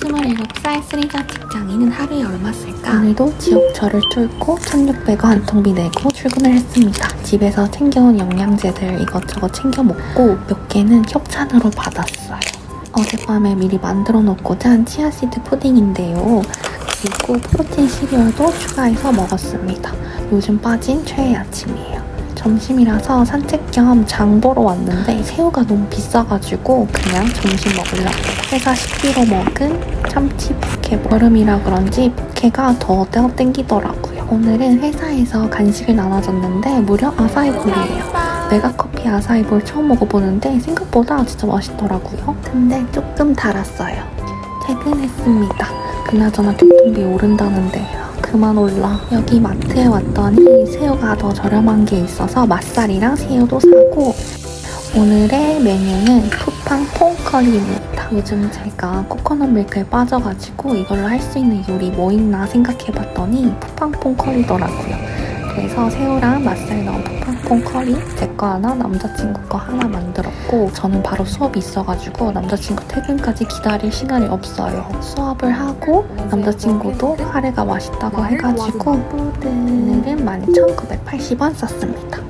27살 쓰리자 직장인은 하루에 얼마 쓸까? 오늘도 지옥철을 뚫고 1600원 한 통비 내고 출근을 했습니다. 집에서 챙겨온 영양제들 이것저것 챙겨 먹고 몇 개는 협찬으로 받았어요. 어젯밤에 미리 만들어 놓고 짠 치아시드 푸딩인데요. 그리고 프로틴 시리얼도 추가해서 먹었습니다. 요즘 빠진 최애 아침이에요. 점심이라서 산책 겸 장 보러 왔는데 새우가 너무 비싸가지고 그냥 점심 먹으려고 회사 식비로 먹은 참치 포케 여름이라 그런지 포케가 더 땡기더라고요. 오늘은 회사에서 간식을 나눠줬는데 무려 아사이볼이에요. 메가커피 아사이볼 처음 먹어보는데 생각보다 진짜 맛있더라고요. 근데 조금 달았어요. 퇴근했습니다. 그나저나 교통비 오른다는데 그만 올라. 여기 마트에 왔더니 새우가 더 저렴한 게 있어서 맛살이랑 새우도 사고 오늘의 메뉴는 푸팡 퐁커리입니다. 요즘 제가 코코넛 밀크에 빠져가지고 이걸로 할 수 있는 요리 뭐 있나 생각해봤더니 푸팡 퐁커리더라고요. 그래서 새우랑 맛살 넣은 푸팡 퐁 커리? 제 거 하나? 남자친구 거 하나 만들었고 저는 바로 수업이 있어가지고 남자친구 퇴근까지 기다릴 시간이 없어요. 수업을 하고 남자친구도 카레가 맛있다고 해가지고 오늘은 12,980원 썼습니다